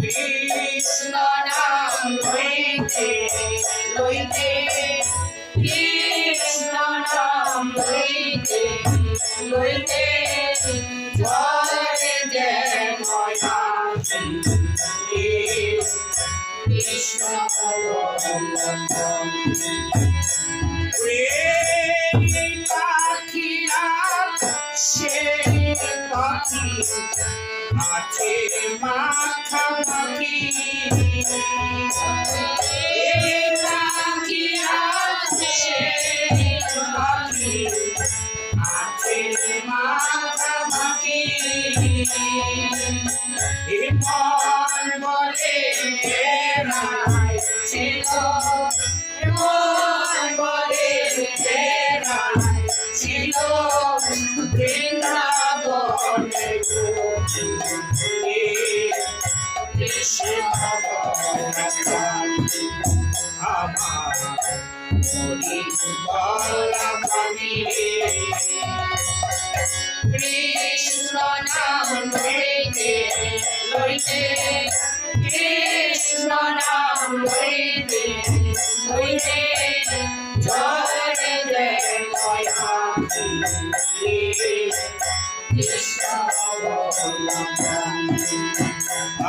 কৃষ্ণ নাম লইতে লইতে যে কৃষ্ণ নাম লইতে লইতে জয় জয় ময়াছি কৃষ্ণ আছে মাথা মাখি। পাখি আছে পাখি আছে মাথা মাখি মন বলে ছিল মন বলে ছিল কৃষ্ণ নাম লইতে লইতে কৃষ্ণ নাম লইতে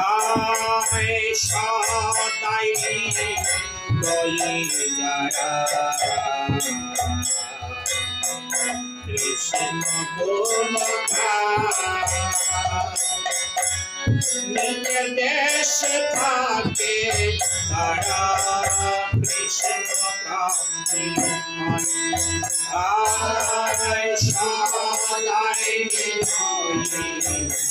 আয় সদাই লয়ে যারা কৃষ্ণ গুণ নিজ দেশ থাকে তারা কৃষ্ণ প্রাপ্তি আয় সদাই লয়ে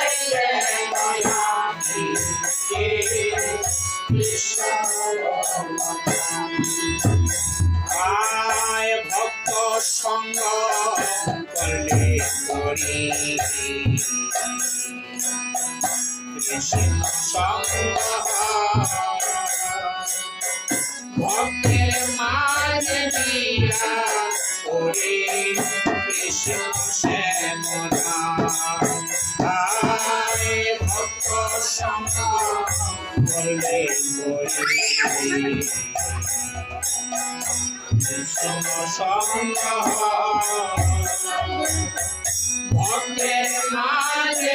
আয় ভক্ত সঙ্গ করলে করি। ভক্তের মাঝে দিয়া ওরে কৃষ্ণ করি কৃষ্ণ সঙ্গ ভক্তের মাঝে